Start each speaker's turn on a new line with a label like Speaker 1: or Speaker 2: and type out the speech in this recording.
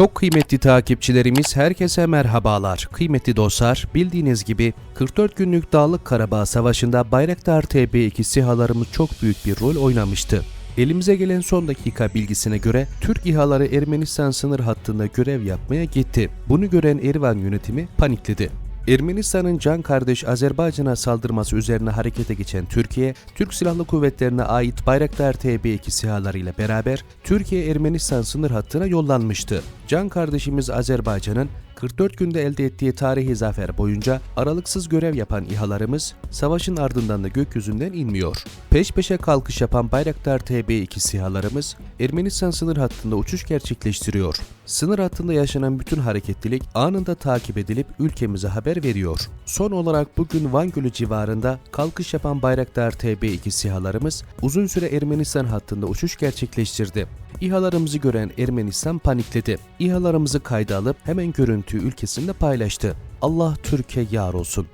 Speaker 1: Çok kıymetli takipçilerimiz herkese merhabalar. Kıymetli dostlar bildiğiniz gibi 44 günlük Dağlık Karabağ Savaşı'nda Bayraktar TB2 SİHA'larımız çok büyük bir rol oynamıştı. Elimize gelen son dakika bilgisine göre Türk İHA'ları Ermenistan sınır hattında görev yapmaya gitti. Bunu gören Erivan yönetimi panikledi. Ermenistan'ın can kardeş Azerbaycan'a saldırması üzerine harekete geçen Türkiye, Türk Silahlı Kuvvetlerine ait Bayraktar TB2 SİHA'larıyla beraber Türkiye-Ermenistan sınır hattına yollanmıştı. Can kardeşimiz Azerbaycan'ın 44 günde elde ettiği tarihi zafer boyunca aralıksız görev yapan İHA'larımız savaşın ardından da gökyüzünden inmiyor. Peş peşe kalkış yapan Bayraktar TB2 SİHA'larımız Ermenistan sınır hattında uçuş gerçekleştiriyor. Sınır hattında yaşanan bütün hareketlilik anında takip edilip ülkemize haber veriyor. Son olarak bugün Van Gölü civarında kalkış yapan Bayraktar TB2 SİHA'larımız uzun süre Ermenistan hattında uçuş gerçekleştirdi. İHA'larımızı gören Ermenistan panikledi. İHA'larımızı kayda alıp hemen görüntüyü ülkesinde paylaştı. Allah Türkiye yar olsun.